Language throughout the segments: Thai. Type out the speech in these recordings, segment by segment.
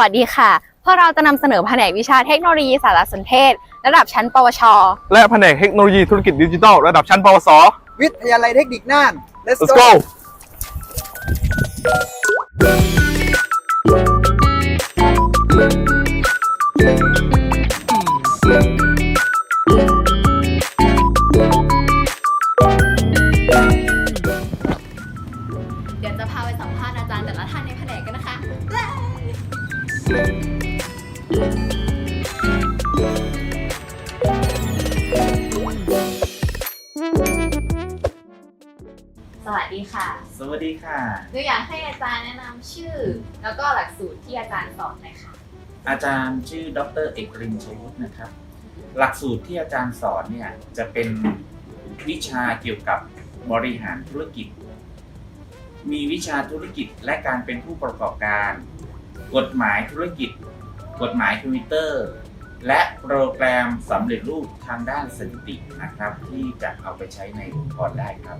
วัสดีค่ะ พวกเราจะนำเสนอแผนกวิชาเทคโนโลยีสารสนเทศ ระดับชั้น ปวช และแผนกเทคโนโลยีธุรกิจดิจิทัลระดับชั้น ปวส วิทยาลัยเทคนิคน่าน Let's, let's go go เดี๋ยวจะพาไปสัมภาษณ์อาจารย์แต่ละท่านในแผนกกัน วัสดีค่ะหนูอยากให้อาจารย์แนะนำชื่อ แล้วก็หลักสูตรที่อาจารย์สอนหน่อยค่ะ อาจารย์ชื่อดรเอกรินทร์ชัยวุฒินะครับ หลักสูตรที่อาจารย์สอนเนี่ยจะเป็นวิชาเกี่ยวกับบริหารธุรกิจ มีวิชาธุรกิจและการเป็นผู้ประกอบการ กฎหมายธุรกิจ กฎหมายคอมพิวเตอร์ และโปรแกรมสำเร็จรูปทางด้านสถิตินะครับ ที่จะเอาไปใช้ในองค์กรได้ครับ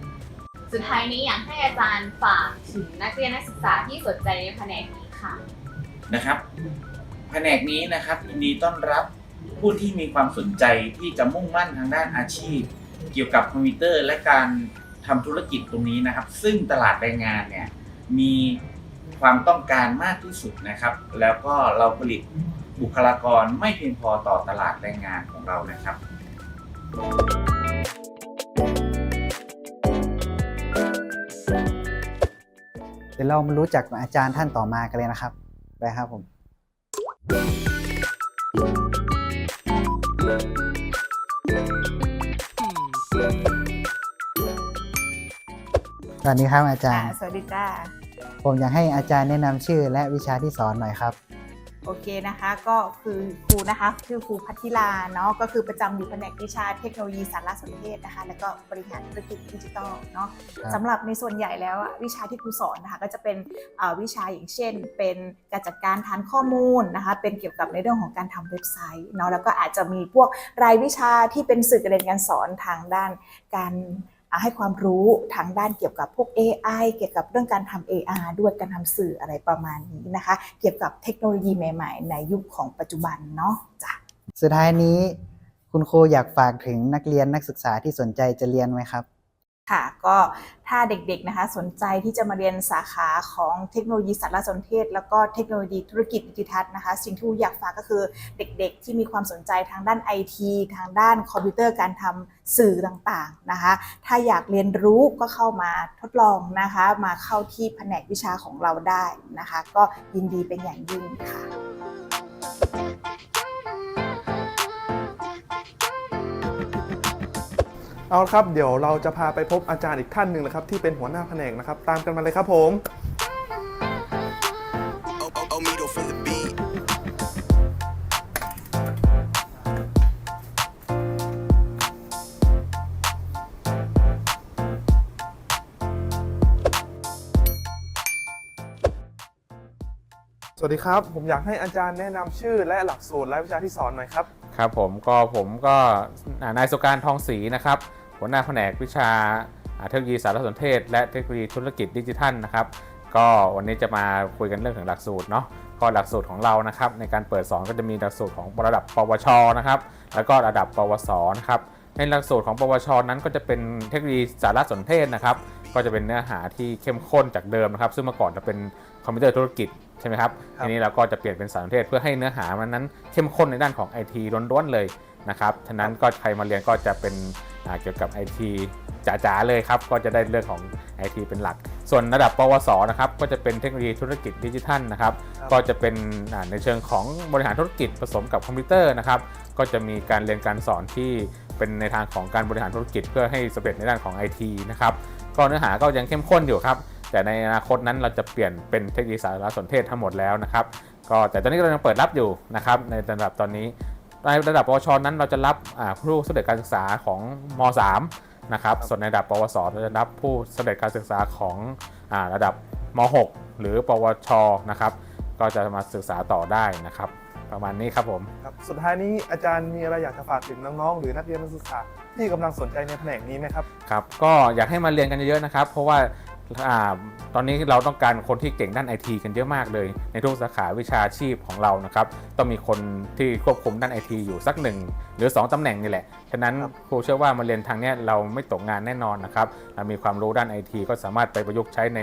สุดท้ายนี้อยากให้อาจารย์ฝากถึงนักเรียนนักศึกษาที่สนใจในแผนกนี้ค่ะ นะครับ แผนกนี้นะครับยินดีต้อนรับผู้ที่มีความสนใจที่จะมุ่งมั่นทางด้านอาชีพ เกี่ยวกับคอมพิวเตอร์และการทำธุรกิจตรงนี้นะครับ ซึ่งตลาดแรงงานเนี่ยมีความต้องการมากที่สุดนะครับ แล้วก็เราผลิตบุคลากรไม่เพียงพอต่อตลาดแรงงานของเรานะครับ เดี๋ยวเรามารู้จักกับอาจารย์ท่านต่อมากันเลยนะครับไปครับผมสวัสดีครับอาจารค่ะย์ สวัสดีจ้าผมอยากให้อาจารย์แนะนำชื่อและวิชาที่สอนหน่อยครับ โอเคนะคะก็คือครูนะคะชื่อครูพัทธิลาเนาะก็คือประจำอยู่แผนกวิชาเทคโนโลยีสารสนเทศนะคะ แล้วก็บริหารธุรกิจดิจิทัลเนาะครับสำหรับในส่วนใหญ่แล้วอะวิชาที่ครูสอนนะคะก็จะเป็นเอ่อวิชาอย่างเช่น เป็นการจัดการฐานข้อมูลนะคะเป็นเกี่ยวกับในเรื่องของการทำเว็บไซต์เนาะแล้วก็อาจจะมีพวกรายวิชาที่เป็นสื่อการเรียนการสอนทางด้านการอ่า ให้ความรู้ทางด้านเกี่ยวกับพวก AI เกี่ยวกับเรื่องการทำ AR ด้วยการทำสื่ออะไรประมาณนี้นะคะ เกี่ยวกับเทคโนโลยีใหม่ ๆ ในยุคของปัจจุบันเนาะจ้ะสุดท้ายนี้ คุณครูอยากฝากถึงนักเรียนนักศึกษาที่สนใจจะเรียนไหมครับ ค่ะก็ถ้าเด็กๆนะคะสนใจที่จะมาเรียนสาขาของเทคโนโลยีสารสนเทศ แล้วก็เทคโนโลยีธุรกิจดิจิทัลนะคะ สิ่งที่อยากฝากก็คือเด็กๆ ที่มีความสนใจทางด้านไอทีทางด้านคอมพิวเตอร์การทำสื่อต่างๆนะคะ ถ้าอยากเรียนรู้ก็เข้ามาทดลองนะคะ มาเข้าที่แผนกวิชาของเราได้นะคะ ก็ยินดีเป็นอย่างยิ่งค่ะ เอาละครับ เดี๋ยวเราจะพาไปพบอาจารย์อีกท่านหนึ่งนะครับ ที่เป็นหัวหน้าแผนกนะครับ ตามกันมาเลยครับผม สวัสดีครับ ผมอยากให้อาจารย์แนะนำชื่อและหลักสูตรและวิชาที่สอนหน่อยครับ ครับผมก็ผมก็นายสุการทองศรีนะครับหัวหน้าแผนกวิชาเทคโนโลยีสารสนเทศ และเทคโนโลยีธุรกิจดิจิทัลนะครับก็วันนี้จะมาคุยกันเรื่องของหลักสูตรเนาะก็หลักสูตรของเรานะครับในการเปิดสอนก็จะมีหลักสูตรของระดับ ปวชนะครับแล้วก็ระดับ ปวสนะครับในหลักสูตรของ ปวชนั้นก็จะเป็นเทคโนโลยีสารสนเทศนะครับ ก็จะเป็นเนื้อหาที่เข้มข้นจากเดิมนะครับ ซึ่งเมื่อก่อนจะเป็นคอมพิวเตอร์ธุรกิจใช่ไหมครับครับทีนี้เราก็จะเปลี่ยนเป็นสารสนเทศเพื่อให้เนื้อหามันนั้นเข้มข้นในด้านของ IT ล้วนๆเลยนะครับฉะนั้นก็ใครมาเรียนก็จะเป็นอ่าเกี่ยวกับ IT จ๋าๆเลยครับ ก็จะได้เรื่องของ IT เป็นหลัก ส่วนระดับปวสนะครับ ก็จะเป็นเทคโนโลยีธุรกิจดิจิทัลนะครับ ก็จะเป็นอ่าในเชิงของบริหารธุรกิจผสมกับคอมพิวเตอร์นะครับ ก็จะมีการเรียนการสอนที่เป็นในทางของการบริหารธุรกิจเพื่อให้สำเร็จในด้านของ IT นะครับ ก็เนื้อหาก็ยังเข้มข้นอยู่ครับ แต่ในอนาคตนั้นเราจะเปลี่ยนเป็นเทคโนโลยีสารสนเทศทั้งหมดแล้วนะครับ ก็แต่ตอนนี้เรายังเปิดรับอยู่นะครับในระดับตอนนี้ในระดับปวชนั้นเราจะรับผู้สำเร็จการศึกษาของม .3 นะครับ ส่วนในระดับปวสเราจะรับผู้สำเร็จการศึกษาของระดับม .6 หรือปวชนะครับ ก็จะมาศึกษาต่อได้นะครับ ประมาณนี้ครับผมครับสุดท้ายนี้อาจารย์มีอะไรอยากจะฝากถึงน้องๆหรือนักเรียนนักศึกษาที่กำลังสนใจในแผนกนี้ไหมครับครับก็อยากให้มาเรียนกันเยอะๆนะครับ เพราะว่าอ่า ตอนนี้เราต้องการคนที่เก่งด้านไอทีกันเยอะมากเลย ในทุกสาขาวิชาชีพของเรานะครับต้องมีคนที่ควบคุมด้านไอทีอยู่สักหนึ่งหรือ 2ตำแหน่งนี่แหละ ฉะนั้นครูเชื่อว่ามาเรียนทางเนี้ยเราไม่ตกงานแน่นอนนะครับเรามีความรู้ด้านไอทีก็สามารถไปประยุกต์ใช้ใน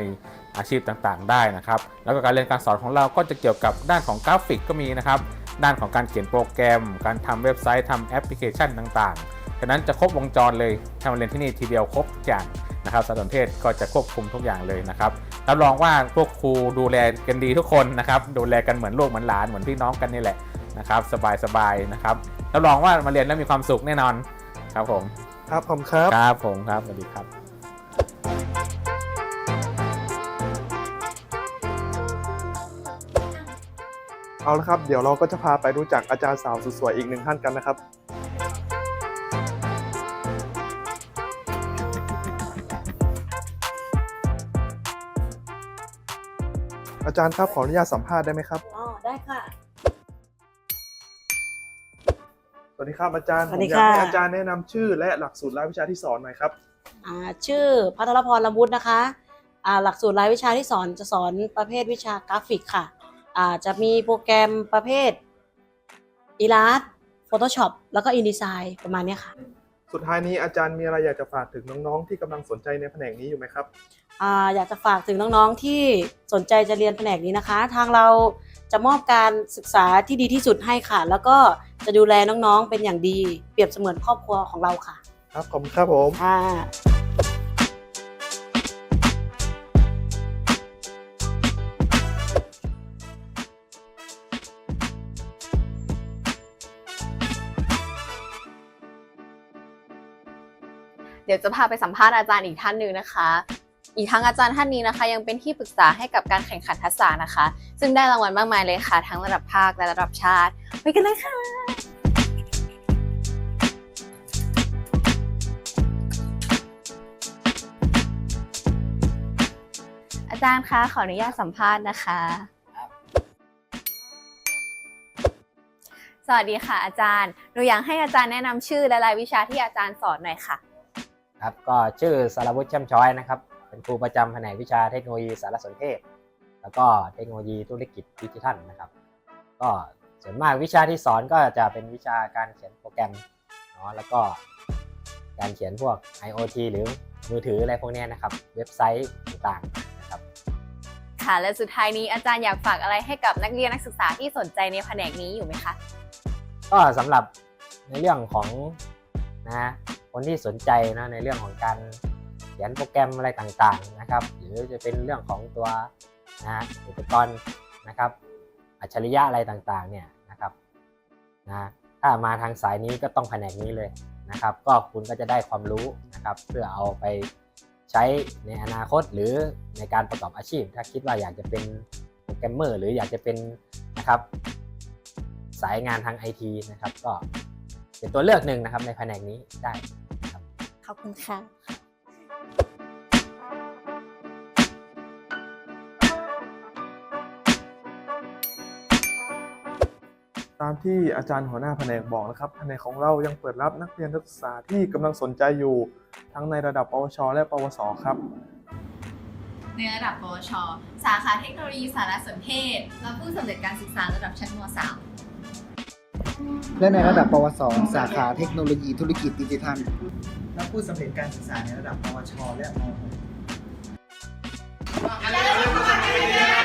อาชีพต่างๆ ได้นะครับ แล้วก็การเรียนการสอนของเราก็จะเกี่ยวกับด้านของกราฟิกก็มีนะครับด้านของการเขียนโปรแกรม การทำเว็บไซต์ทำแอปพลิเคชันต่างๆฉะนั้นจะครบวงจรเลยถ้ามาเรียนที่นี่ทีเดียวครบทุกอย่าง นะครับสารสนเทศก็จะควบคุมทุกอย่างเลยนะครับรับรองว่าพวกครูดูแลกันดีทุกคนนะครับดูแลกันเหมือนลูกเหมือนหลานเหมือนพี่น้องกันนี่แหละนะครับสบายๆนะครับรับรองว่ามาเรียนแล้วมีความสุขแน่นอนครับผมครับผมครับครับผมครับสวัสดีครับเอาละครับ เดี๋ยวเราก็จะพาไปรู้จักอาจารย์สาวสุดสวยอีกหนึ่งท่านกันนะครับ อาจารย์ครับขออนุญาตสัมภาษณ์ได้ไหมครับ อ๋อ ได้ค่ะ สวัสดีครับอาจารย์สผวัมสดีอยากให้ค่ะอาจารย์แนะนำชื่อและหลักสูตรรายวิชาที่สอนหน่อยครับ อ่าชื่อพัทรพรละมุดนะคะอ่าหลักสูตรรายวิชาที่สอนจะสอนประเภทวิชากราฟิกค่ะอ่าจะมีโปรแกรมประเภท Illustrator Photoshop แล้วก็ InDesign ประมาณเนี้ยค่ะ สุดท้ายนี้อาจารย์มีอะไรอยากจะฝากถึงน้องๆ ที่กำลังสนใจในแผนกนี้อยู่ไหมครับ อ่าอยากจะฝากถึงน้องๆที่สนใจจะเรียนแผนกนี้นะคะ ทางเราจะมอบการศึกษาที่ดีที่สุดให้ค่ะ แล้วก็จะดูแลน้องๆเป็นอย่างดี เปรียบเสมือนครอบครัวของเราค่ะ ครับขอบคุณครับผม ค่ะเดี๋ยวจะพาไปสัมภาษณ์อาจารย์อีกท่านหนึ่งนะคะ อีกทั้งอาจารย์ท่านนี้นะคะ ยังเป็นที่ปรึกษาให้กับการแข่งขันทักษะนะคะ ซึ่งได้รางวัลมากมายเลยค่ะ ทั้งระดับภาคและระดับชาติ ไปกันเลยค่ะอาจารย์คะขออนุญาตสัมภาษณ์นะคะ สวัสดีค่ะ อาจารย์หนูอยากให้อาจารย์แนะนำชื่อและรายวิชาที่อาจารย์สอนหน่อยค่ะ ครับก็ชื่อสารวุฒิแช่มช้อยนะครับ เป็นครูประจำแผนกวิชาเทคโนโลยีสารสนเทศ แล้วก็เทคโนโลยีธุรกิจดิจิทัลนะครับ ก็ส่วนมากวิชาที่สอนก็จะเป็นวิชาการเขียนโปรแกรมเนาะแล้วก็การเขียนพวก IoT หรือมือถืออะไรพวกเนี้ยนะครับ เว็บไซต์ต่างๆนะครับค่ะและสุดท้ายนี้อาจารย์อยากฝากอะไรให้กับนักเรียนนักศึกษาที่สนใจในแผนกนี้อยู่ไหมคะก็สำหรับในเรื่องของนะคนที่สนใจนะในเรื่องของการ เขียนโปรแกรมอะไรต่างๆนะครับ หรือจะเป็นเรื่องของตัวนะอุปกรณ์นะครับ อัจฉริยะอะไรต่างๆเนี่ยนะครับนะถ้ามาทางสายนี้ก็ต้องแผนกนี้เลยนะครับ ก็คุณก็จะได้ความรู้นะครับ เพื่อเอาไปใช้ในอนาคตหรือในการประกอบอาชีพ ถ้าคิดว่าอยากจะเป็นโปรแกรมเมอร์หรืออยากจะเป็นนะครับ สายงานทางไอทีนะครับ ก็เป็นตัวเลือกหนึ่งนะครับในแผนกนี้ได้ขอบคุณค่ะ ตามที่อาจารย์หัวหน้าแผนกบอกนะครับแผนกของเรายังเปิดรับนักเรียนนักศึกษาที่กำลังสนใจอยู่ ทั้งในระดับปวช และปวสครับ ในระดับปวช สาขาเทคโนโลยีสารสนเทศ และผู้สำเร็จการศึกษาระดับชั้นม .3 และในระดับปวส สาขาเทคโนโลยีธุรกิจดิจิทัล และผู้สำเร็จการศึกษาในระดับปวช และม .6